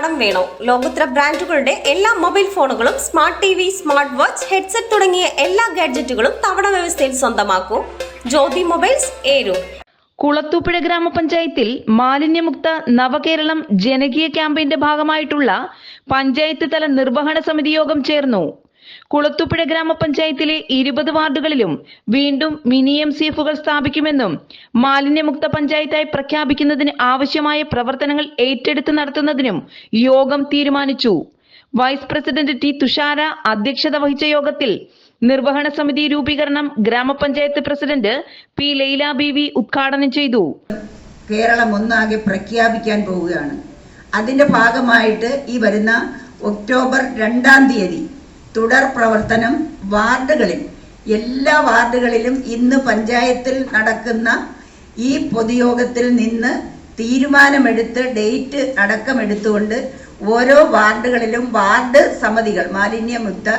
കടം വേണോ? ലോകോത്തര ബ്രാൻഡുകളുടെ എല്ലാ മൊബൈൽ ഫോണുകളും smart T V smart watch headset തുടങ്ങിയ എല്ലാ ഗാഡ്ജറ്റുകളും തവണ വ്യവസ്ഥയിൽ സ്വന്തമാക്കൂ. ജ്യോതി മൊബൈൽസ് ഏരു കുളത്തൂപ്പുഴ ഗ്രാമപഞ്ചായത്തിൽ മാലിന്യമുക്ത നവകേരളം ജനകീയ ക്യാമ്പയിന്റെ ഭാഗമായിട്ടുള്ള പഞ്ചായത്ത് തല നിർവഹണ സമിതി യോഗം ചേർന്നു. കുളത്തൂപ്പുഴ ഗ്രാമപഞ്ചായത്തിലെ ഇരുപത് വാർഡുകളിലും വീണ്ടും മിനി എം സി എഫുകൾ സ്ഥാപിക്കുമെന്നും മാലിന്യമുക്ത പഞ്ചായത്തായി പ്രഖ്യാപിക്കുന്നതിന് ആവശ്യമായ പ്രവർത്തനങ്ങൾ ഏറ്റെടുത്ത് നടത്തുന്നതിനും യോഗം തീരുമാനിച്ചു. വൈസ് പ്രസിഡന്റ് ടി തുഷാര അധ്യക്ഷത വഹിച്ച യോഗത്തിൽ നിർവഹണ സമിതി രൂപീകരണം ഗ്രാമപഞ്ചായത്ത് പ്രസിഡന്റ് പി ലൈല ബീവി ഉദ്ഘാടനം ചെയ്തു. കേരളം ഒന്നാകെ പ്രഖ്യാപിക്കാൻ പോവുകയാണ്. അതിന്റെ ഭാഗമായിട്ട് ഈ വരുന്ന ഒക്ടോബർ രണ്ടാം തീയതി തുടർ പ്രവർത്തനം വാർഡുകളിൽ. എല്ലാ വാർഡുകളിലും ഇന്ന് പഞ്ചായത്തിൽ നടക്കുന്ന ഈ പൊതുയോഗത്തിൽ നിന്ന് തീരുമാനമെടുത്ത് ഡേറ്റ് അടക്കമെടുത്തുകൊണ്ട് ഓരോ വാർഡുകളിലും വാർഡ് സമിതികൾ മാലിന്യമുക്ത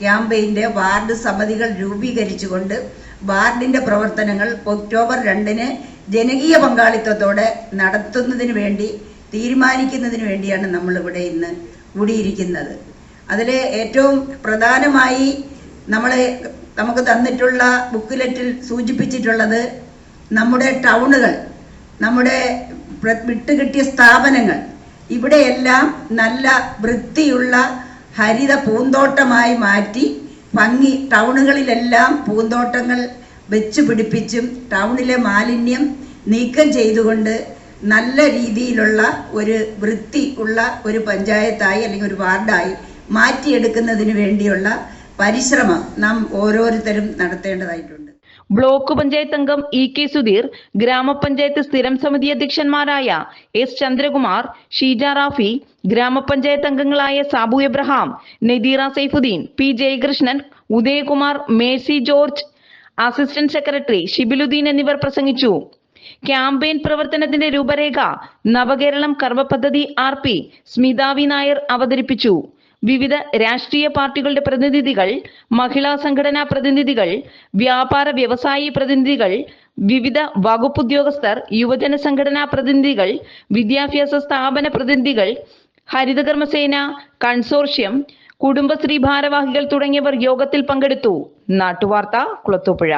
ക്യാമ്പയിന്റെ വാർഡ് സമിതികൾ രൂപീകരിച്ചുകൊണ്ട് വാർഡിന്റെ പ്രവർത്തനങ്ങൾ ഒക്ടോബർ രണ്ടിന് ജനകീയ പങ്കാളിത്തത്തോടെ നടത്തുന്നതിന് വേണ്ടി തീരുമാനിക്കുന്നതിന് വേണ്ടിയാണ് നമ്മളിവിടെ ഇന്ന് കൂടിയിരിക്കുന്നത്. അതിൽ ഏറ്റവും പ്രധാനമായി നമ്മൾ നമുക്ക് തന്നിട്ടുള്ള ബുക്കിലെറ്റിൽ സൂചിപ്പിച്ചിട്ടുള്ളത് നമ്മുടെ ടൗണുകൾ നമ്മുടെ വിട്ടുകിട്ടിയ സ്ഥാപനങ്ങൾ. ഇവിടെയെല്ലാം നല്ല വൃത്തിയുള്ള ഹരിത പൂന്തോട്ടമായി മാറ്റി ഭംഗി ടൗണുകളിലെല്ലാം പൂന്തോട്ടങ്ങൾ വെച്ച് പിടിപ്പിച്ചും ടൗണിലെ മാലിന്യം നീക്കം ചെയ്തുകൊണ്ട് നല്ല രീതിയിലുള്ള ഒരു വൃത്തി ഉള്ള ഒരു പഞ്ചായത്തായി അല്ലെങ്കിൽ ഒരു വാർഡായി മാറ്റിയെടുക്കുന്നതിന് വേണ്ടിയുള്ള പരിശ്രമം നാം ഓരോരുത്തരും നടത്തേണ്ടതായിട്ടുണ്ട്. ബ്ലോക്ക് പഞ്ചായത്ത് അംഗം ഇ കെ സുധീർ ഗ്രാമപഞ്ചായത്ത് സ്ഥിരം സമിതി അധ്യക്ഷന്മാരായ എസ് ചന്ദ്രകുമാർ ഷീജ റാഫി ഗ്രാമപഞ്ചായത്ത് അംഗങ്ങളായ Sabu Abraham Nadeera Saifuddin P Jayakrishnan Udayakumar Mercy George assistant secretary Shibiluddin എന്നിവർ പ്രസംഗിച്ചു. ക്യാമ്പയിൻ പ്രവർത്തനത്തിന്റെ രൂപരേഖ നവകേരളം കർമ്മ പദ്ധതി ആർ പി സ്മിതാവി നായർ അവതരിപ്പിച്ചു. വിവിധ രാഷ്ട്രീയ പാർട്ടികളുടെ പ്രതിനിധികൾ മഹിളാ സംഘടനാ പ്രതിനിധികൾ വ്യാപാര വ്യവസായി പ്രതിനിധികൾ വിവിധ വകുപ്പുദ്യോഗസ്ഥർ യുവജന സംഘടനാ പ്രതിനിധികൾ വിദ്യാഭ്യാസ സ്ഥാപന പ്രതിനിധികൾ ഹരിതകർമ്മസേന കൺസോർഷ്യം കുടുംബശ്രീ ഭാരവാഹികൾ തുടങ്ങിയവർ യോഗത്തിൽ പങ്കെടുത്തു. നാട്ടുവാർത്ത കുളത്തൂപ്പുഴ.